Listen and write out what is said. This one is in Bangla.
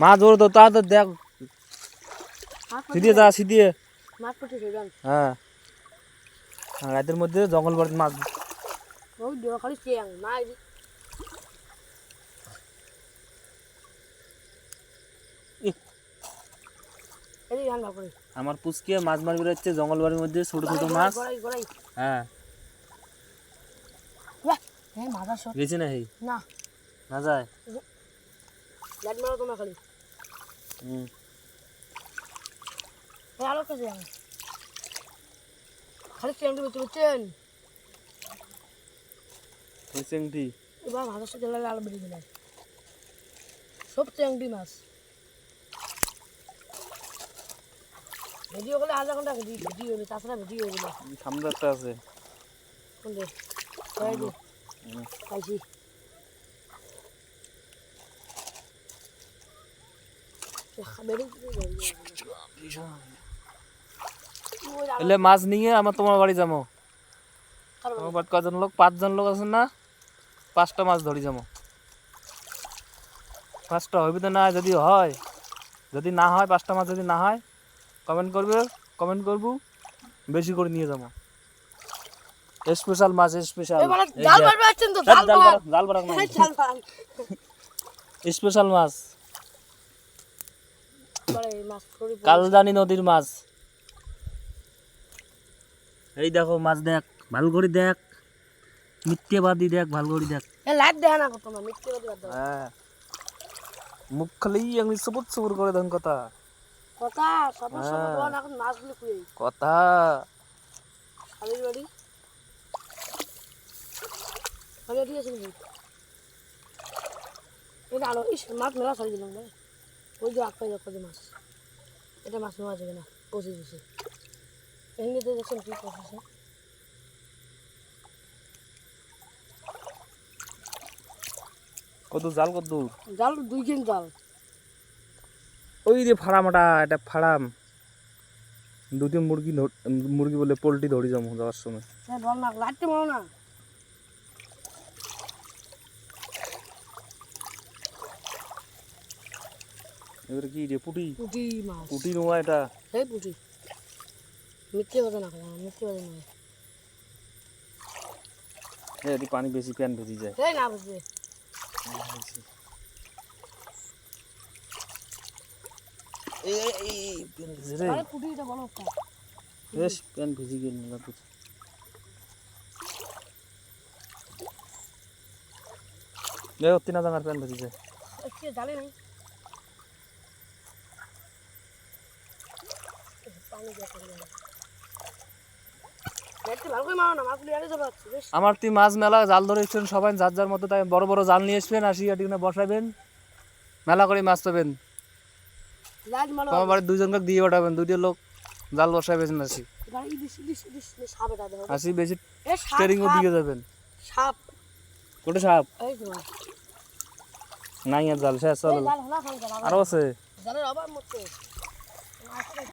মাছ ধরো তো তা দেখ। সিদিয়ে যা সিদিয়ে পড়ছে হ্যাঁ। রাতের মধ্যে জঙ্গল বাড়িতে মাছ। আমার পুচকে মাছ মারবে হচ্ছে জঙ্গল বাড়ির মধ্যে ছোট ছোট মাছ। হ্যাঁ। হ্যাঁ গেছি না না। না যায়? লাইট মারো তোমরা খালি। হুম। আলো কাছে যাও খালি চেয়াংটি বেঁচে ওই চেংটি এবার মাছ আসতে গেলে আলো বেরিয়ে গেলে সব চেংটি মাছ। ভিডিও করলে আধা ঘণ্টা ভিডিও হবে তাছাড়া ভিডিও হবে সামনে একটা আছে। কয়ে দি হুম। এলে মাছ নিয়ে আমার তোমার বাড়ি যাব আমার বাড়ি কজন লোক? পাঁচজন লোক আছেন না? পাঁচটা মাছ ধরি যাব পাঁচটা হইবে তো না যদি হয় যদি না হয় পাঁচটা মাছ যদি না হয় কমেন্ট করবে কমেন্ট করব বেশি করে নিয়ে যাব স্পেশাল মাছ স্পেশাল জাল মারবে আসছেন তো জাল জাল মার। বারাক জাল বারাক জাল মার। স্পেশাল মাছ এবারে এই মাছ করি কালদানি নদীর মাছ। এই দেখো মাছ দেখ ভালো করে দেখ মিথ্যেবাদী দেখ ভালো করে দেখ। এ লাইট দেখা না কত না মিথ্যে কথা হ্যাঁ। মুখ খালি আমি সবুজ সবুর করে দেন কথা। কথা সবার হ্যাঁ। মাছগুলো কথা। শালির বাড়ি। আমি ঠিক আছে নাকি? আলো ইস মাছ মেলা দিলাম ভাই ওই যে মাছ। এটা মাছ নেওয়া যাবে না পচে দিছে। এমনি তো দেখছেন কি পচেছে কত জাল কত দূর? জাল দুই কেন জাল? ওই যে ফাড়ামাটা এটা ফাড়াম দুটি মুরগি মুরগি বলে পোলট্রি ধরি যাব যাওয়ার সময়। হ্যাঁ মারো না। এবারে কি রে পুটি? পুঁটি মাছ। পুটি নোয়া এটা? সেই পুঁটি। মিথ্যে কথা না কথা মিথ্যে কথা নয়। এটি পানি বেশি প্যান ভেজি যায়। সেই না বুঝবে এই এই, এই বেশ প্যান ভেজি গেল না পুটি প্যান ভেজি যায় জালে নাই পানি দিয়ে করে দাও। লাইটটা ভালো করে মারো না মাছগুলো আগে যাব বেশ আমার তুই মাছ মেলা জাল ধরে এসছেন সবাই যার যার মতো তাই বড় বড় জাল নিয়ে আসবেন আসি এটিখানে বসাবেন। মেলা করে মাছ পাবেন। তোমার বাড়ির দুজনকে দিয়ে পাঠাবেন দুইটা লোক জাল বসাবেন আসি আসি বেশি স্টেরিংও দিয়ে যাবেন। সাপ। কোটে সাপ? নাই আর জাল শেষ আরও আছে। জালের অভাব মতো